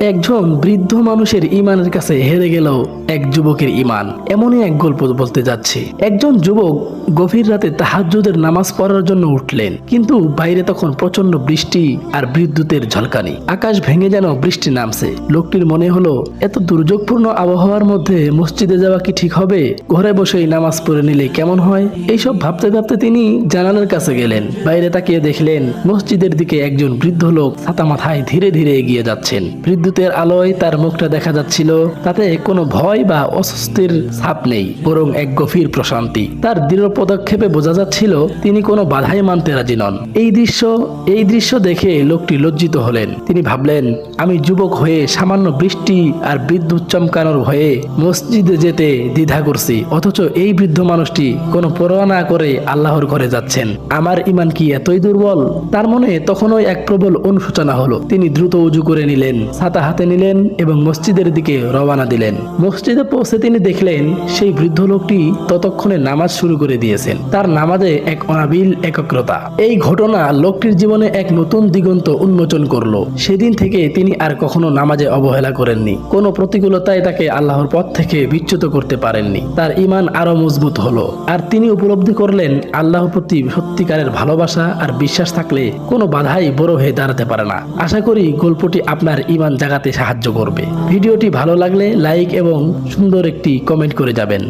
একজন বৃদ্ধ মানুষের ইমানের কাছে হেরে গেল এক যুবকের ইমান এমনই এক গল্প বলতে যাচ্ছে। একজন যুবক গভীর রাতে তাহাজ্জুদের নামাজ পড়ার জন্য উঠলেন, কিন্তু বাইরে তখন প্রচণ্ড বৃষ্টি আর বিদ্যুতের ঝলকানি। আকাশ ভেঙে যেন বৃষ্টি নামছে। লোকটির মনে হলো, এত দুর্যোগপূর্ণ আবহাওয়ার মধ্যে মসজিদে যাওয়া কি ঠিক হবে? ঘরে বসেই নামাজ পড়ে নিলে কেমন হয়? এইসব ভাবতে ভাবতে তিনি জানালার কাছে গেলেন। বাইরে তাকিয়ে দেখলেন, মসজিদের দিকে একজন বৃদ্ধ লোক ছাতা মাথায় ধীরে ধীরে এগিয়ে যাচ্ছেন। বিদ্যুতের আলোয় তার মুখটা দেখা যাচ্ছিল, তাতে কোনো ভয় বা অস্বস্তির ছাপ নেই, বরং এক গভীর প্রশান্তি। তার দৃঢ় পদক্ষেপে বোঝা যাচ্ছিল, তিনি কোনো বাধাই মানতে রাজি নন। এই দৃশ্য এই দৃশ্য দেখে লোকটি লজ্জিত হলেন। তিনি ভাবলেন, আমি যুবক হয়ে সামান্য বৃষ্টি আর বিদ্যুৎ চমকানোর ভয়ে মসজিদে যেতে দ্বিধা করছি, অথচ এই বৃদ্ধ মানুষটি কোনো পরোয়া না করে আল্লাহর ঘরে যাচ্ছেন। আমার ইমান কি এতই দুর্বল? তার মনে তখনই এক প্রবল অনুশোচনা হলো। তিনি দ্রুত উজু করে নিলেন। ছাতা হাতে নিলেন এবং মসজিদের দিকে রওনা দিলেন। মসজিদে পৌঁছে তিনি দেখলেন সেই বৃদ্ধ লোকটি ততক্ষণে নামাজ শুরু করে দিয়েছেন। তার নামাজে এক অনাবিল একগ্রতা। এই ঘটনা লোকটির জীবনে এক নতুন দিগন্ত উন্মোচন করল। সেদিন থেকে তিনি আর কখনো নামাজে অবহেলা করেননি। কোনো প্রতিকূলতায় তাকে আল্লাহর পথ থেকে বিচ্যুত করতে পারেননি। তার ইমান আরও মজবুত হলো। আর তিনি উপলব্ধি করলেন আল্লাহর প্রতি সত্যিকারের ভালোবাসা আর বিশ্বাস থাকলে কোনো বাধাই বড় হয়ে দাঁড়াতে পারে না। আশা করি গল্পটি আপনার ইমান জাগাতে সাহায্য করবে। ভিডিওটি ভালো লাগলে লাইক এবং সুন্দর একটি কমেন্ট করে যাবেন।